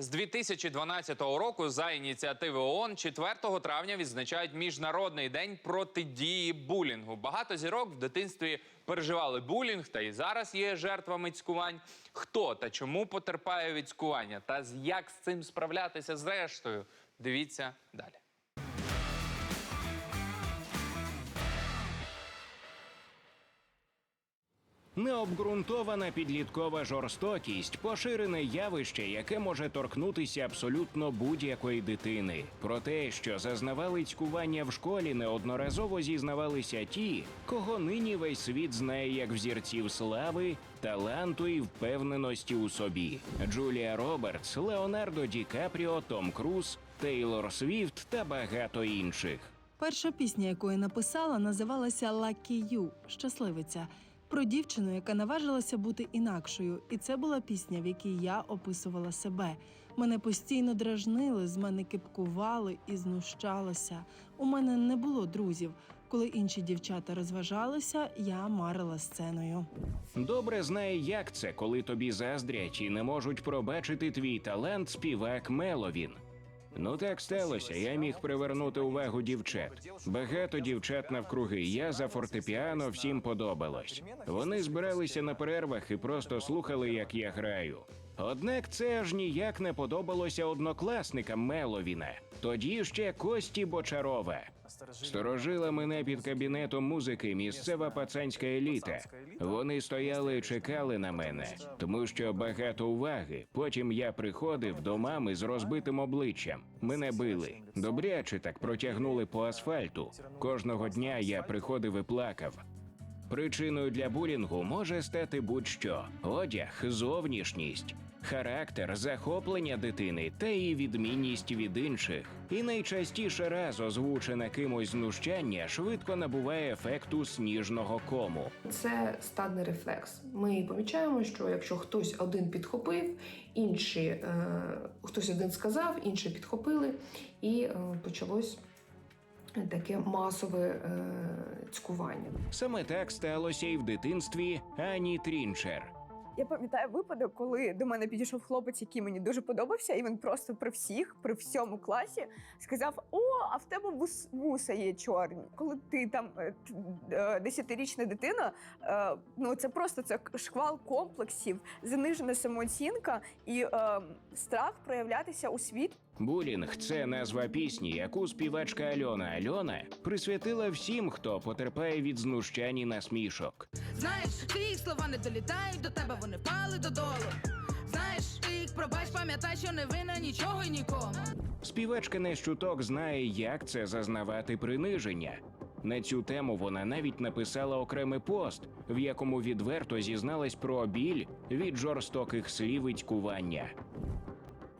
З 2012 року за ініціативи ООН 4 травня відзначають міжнародний день протидії булінгу. Багато зірок в дитинстві переживали булінг, та і зараз є жертвами цькувань. Хто та чому потерпає від цькування, та як з цим справлятися зрештою? Дивіться далі. Необґрунтована підліткова жорстокість поширене явище, яке може торкнутися абсолютно будь-якої дитини. Про те, що зазнавали цькування в школі, неодноразово зізнавалися ті, кого нині весь світ знає як взірців слави, таланту і впевненості у собі: Джулія Робертс, Леонардо Ді Капріо, Том Круз, Тейлор Свіфт та багато інших. Перша пісня, яку я написала, називалася «Lucky You» – щасливиця. Про дівчину, яка наважилася бути інакшою, і це була пісня, в якій я описувала себе. Мене постійно дражнили, з мене кипкували і знущалося. У мене не було друзів. Коли інші дівчата розважалися, я марила сценою. Добре знає, як це, коли тобі заздрять і не можуть пробачити твій талант співак Меловін. Ну так сталося. Я міг привернути увагу дівчат. Багато дівчат навкруги. Я за фортепіано всім подобалось. Вони збиралися на перервах і просто слухали, як я граю. Однак це аж ніяк не подобалося однокласникам Меловіна. Тоді ще Кості Бочарова. Сторожила мене під кабінетом музики місцева пацанська еліта. Вони стояли і чекали на мене, тому що багато уваги. Потім я приходив до мами з розбитим обличчям. Мене били. Добряче так протягнули по асфальту. Кожного дня я приходив і плакав. Причиною для булінгу може стати будь-що: одяг, зовнішність, характер, захоплення дитини та її відмінність від інших. І найчастіше раз озвучене кимось знущання швидко набуває ефекту сніжного кому. Це стадний рефлекс. Ми помічаємо, що якщо хтось один підхопив, інші е, хтось один сказав, інші підхопили, і е, почалось таке масове е, цькування. Саме так сталося і в дитинстві Ані Трінчер. Я пам'ятаю випадок, коли до мене підійшов хлопець, який мені дуже подобався, і він просто при всіх, при всьому класі сказав: О, а в тебе вус, вуса є чорні. Коли ти там е, е, десятирічна дитина, е, ну це просто це шквал комплексів, занижена самооцінка і е, страх проявлятися у світ. Булінг це назва пісні, яку співачка Альона Альона присвятила всім, хто потерпає від знущань і насмішок. Знаєш, твої слова не долітають до тебе, вони впали додолу. Знаєш, ти їх пробач, пам'ятай, що не винна нічого і нікому. Співачка не щуток знає, як це зазнавати приниження. На цю тему вона навіть написала окремий пост, в якому відверто зізналась про біль від жорстоких слів і цькування.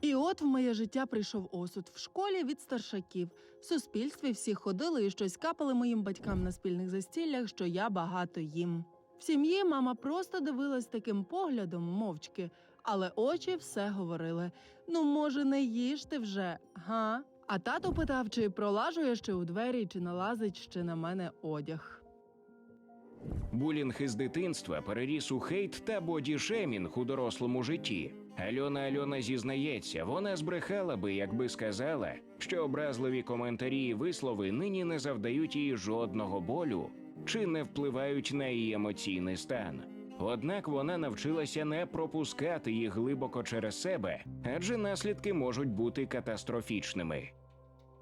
І от в моє життя прийшов осуд в школі від старшаків. В суспільстві всі ходили і щось капали моїм батькам на спільних застіллях, що я багато їм. В сім'ї мама просто дивилась таким поглядом мовчки, але очі все говорили: ну, може, не їж ти вже, га? А тато питав, чи пролажує ще у двері, чи налазить ще на мене одяг. Булінг із дитинства переріс у хейт та бодішемінг у дорослому житті. Альона Альона зізнається, вона збрехала би, якби сказала, що образливі коментарі і вислови нині не завдають їй жодного болю чи не впливають на її емоційний стан. Однак вона навчилася не пропускати їх глибоко через себе, адже наслідки можуть бути катастрофічними.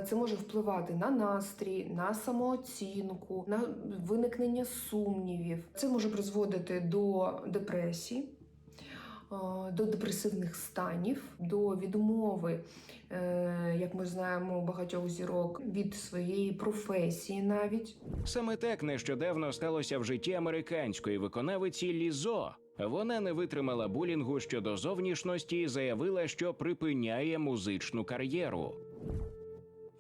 Це може впливати на настрій, на самооцінку, на виникнення сумнівів. Це може призводити до депресії, до депресивних станів, до відмови, е, як ми знаємо, багатьох зірок від своєї професії навіть. Саме так нещодавно сталося в житті американської виконавиці Лізо. Вона не витримала булінгу щодо зовнішності і заявила, що припиняє музичну кар'єру.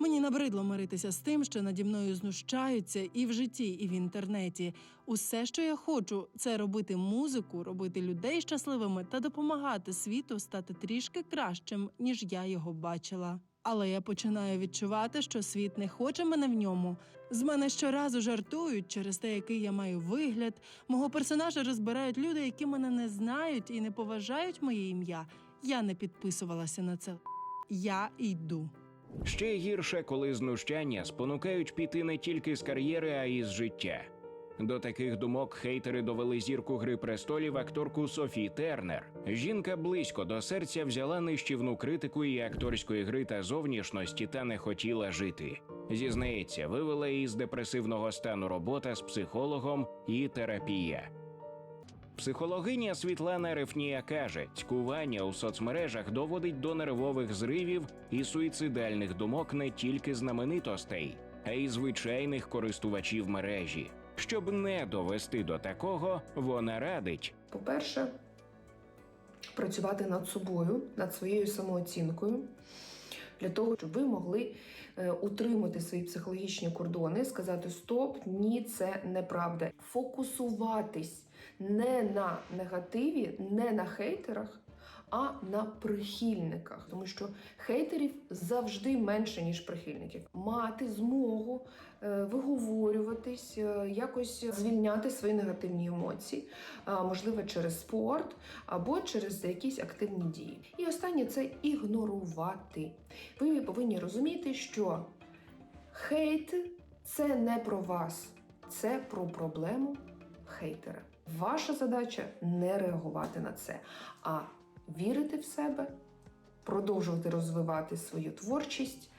Мені набридло миритися з тим, що наді мною знущаються і в житті, і в інтернеті. Усе, що я хочу, це робити музику, робити людей щасливими та допомагати світу стати трішки кращим, ніж я його бачила. Але я починаю відчувати, що світ не хоче мене в ньому. З мене щоразу жартують через те, який я маю вигляд. Мого персонажа розбирають люди, які мене не знають і не поважають моє ім'я. Я не підписувалася на це. Я йду. Ще гірше, коли знущання спонукають піти не тільки з кар'єри, а й з життя. До таких думок хейтери довели зірку гри престолів акторку Софі Тернер. Жінка близько до серця взяла нищівну критику і акторської гри та зовнішності та не хотіла жити. Зізнається, вивела її з депресивного стану робота з психологом і терапія. Психологиня Світлана Рефнія каже, цькування у соцмережах доводить до нервових зривів і суїцидальних думок не тільки знаменитостей, а й звичайних користувачів мережі. Щоб не довести до такого, вона радить По-перше, працювати над собою, над своєю самооцінкою, для того, щоб ви могли е, утримати свої психологічні кордони, сказати Стоп, ні, це неправда. Фокусуватись не на негативі, не на хейтерах. А на прихильниках, тому що хейтерів завжди менше ніж прихильників. Мати змогу е, виговорюватись, е, якось звільняти свої негативні емоції, можливо, через спорт або через якісь активні дії. І останнє це ігнорувати. Ви повинні розуміти, що хейт це не про вас, це про проблему хейтера. Ваша задача не реагувати на це, а вірити в себе, продовжувати розвивати свою творчість,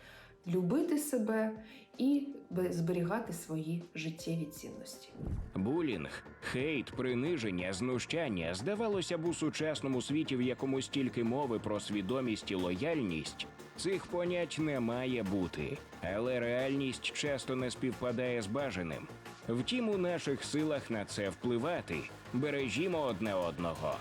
любити себе і зберігати свої життєві цінності. булінг, хейт, приниження, знущання здавалося б у сучасному світі, в якому стільки мови про свідомість і лояльність. Цих понять не має бути, але реальність часто не співпадає з бажаним. Втім, у наших силах на це впливати. Бережімо одне одного.